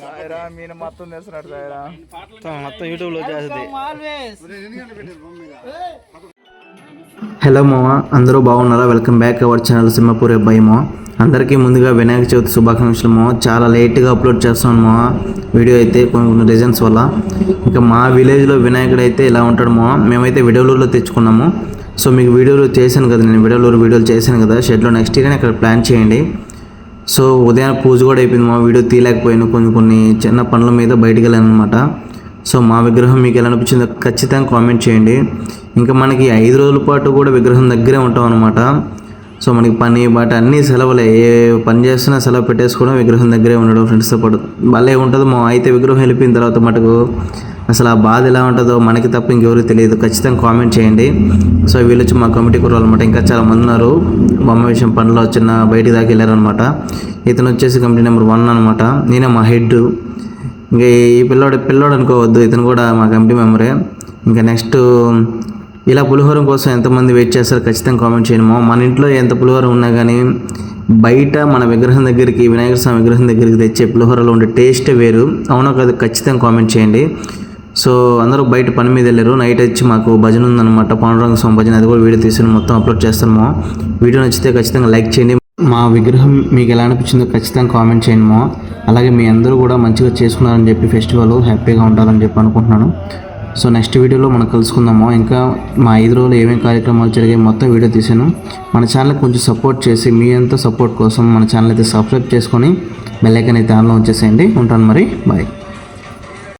సాయిరా మీన మొత్తం చేస్తున్నాడు సాయిరా. మొత్తం యూట్యూబ్లో చేస్తుంది. హలో మామ అందరూ బాగున్నారా? Welcome back our channel Simhapur అబ్బాయి మామ అందరికీ ముందుగా వినాయక చవితి శుభాకాంక్షలు మామ చాలా లేట్గా అప్లోడ్ చేస్తాను మామ వీడియో అయితే కొన్ని కొన్ని రీజన్స్ వల్ల. ఇంకా మా విలేజ్లో వినాయకుడు అయితే ఇలా ఉంటాడు మామ మేమైతే విడవలూరులో తెచ్చుకున్నాము. సో మీకు వీడియోలు చేశాను కదా నేను విడవలూరు వీడియోలు చేశాను కదా. షెడ్లో నెక్స్ట్ ఇయర్ అక్కడ ప్లాన్ చేయండి. సో ఉదయం పూజ కూడా అయిపోయింది. మా వీడియో తీయలేకపోయాను. కొన్ని కొన్ని చిన్న పనుల మీద బయటికి వెళ్ళాను అనమాట సో మా విగ్రహం మీకు ఎలా అనిపించిందో ఖచ్చితంగా కామెంట్ చేయండి. ఇంకా మనకి ఐదు రోజుల పాటు కూడా విగ్రహం దగ్గరే ఉంటాం అనమాట సో మనకి పని బట్ అన్నీ సెలవులే. ఏ పని చేస్తున్నా సెలవు పెట్టేసుకోవడం విగ్రహం దగ్గరే ఉండడం ఫ్రెండ్స్తో పాటు. భలే ఉంటుంది మా అయితే విగ్రహం వెళ్ళిపోయిన తర్వాత మటుకు. అసలు ఆ బాధ ఎలా ఉంటుందో మనకి తప్ప ఇంకెవరికి తెలియదు. ఖచ్చితంగా కామెంట్ చేయండి. సో వీళ్ళు వచ్చి మా కమిటీ కూరలు అనమాట ఇంకా చాలా మంది ఉన్నారు. బొమ్మ విషయం పనిలో చిన్న బయటికి దాకా వెళ్ళారనమాట ఇతను వచ్చేసి కమిటీ నెంబర్ వన్ అనమాట నేనే మా హెడ్. ఇంకా ఈ పిల్లోడు పిల్లోడు అనుకోవద్దు. ఇతను కూడా మా కమిటీ మెంబరే. ఇంకా నెక్స్ట్ ఇలా పులిహోరం కోసం ఎంతమంది వెయిట్ చేస్తారో ఖచ్చితంగా కామెంట్ చేయను మన ఇంట్లో ఎంత పులిహోరం ఉన్నా కానీ బయట మన విగ్రహం దగ్గరికి వినాయక స్వామి విగ్రహం దగ్గరికి తెచ్చే పులిహోరలో ఉండే టేస్ట్ వేరు. అవునో కాదు ఖచ్చితంగా కామెంట్ చేయండి. సో అందరూ బయట పని మీద వెళ్ళారు. నైట్ వచ్చి మాకు భజన ఉందన్నమాట. పాండురంగ స్వామి భజన. అది కూడా వీడియో తీసుకుని మొత్తం అప్లోడ్ చేస్తాము వీడియో నచ్చితే ఖచ్చితంగా లైక్ చేయండి. మా విగ్రహం మీకు ఎలా అనిపించిందో ఖచ్చితంగా కామెంట్ చేయండి అలాగే మీ అందరూ కూడా మంచిగా చేసుకున్నారని చెప్పి ఫెస్టివల్ హ్యాపీగా ఉండాలని చెప్పి అనుకుంటున్నాను. సో నెక్స్ట్ వీడియోలో మనం కలుసుకుందాము. ఇంకా మా ఐదు రోజులు ఏమేమి కార్యక్రమాలు జరిగాయి మొత్తం వీడియో తీసాను. మన ఛానల్ కొంచెం సపోర్ట్ చేసి మీ అంతా సపోర్ట్ కోసం మన ఛానల్ అయితే సబ్స్క్రైబ్ చేసుకొని బెల్లైకన్ అయితే ఆన్లో ఉంచేసేయండి. ఉంటాను మరి. బాయ్.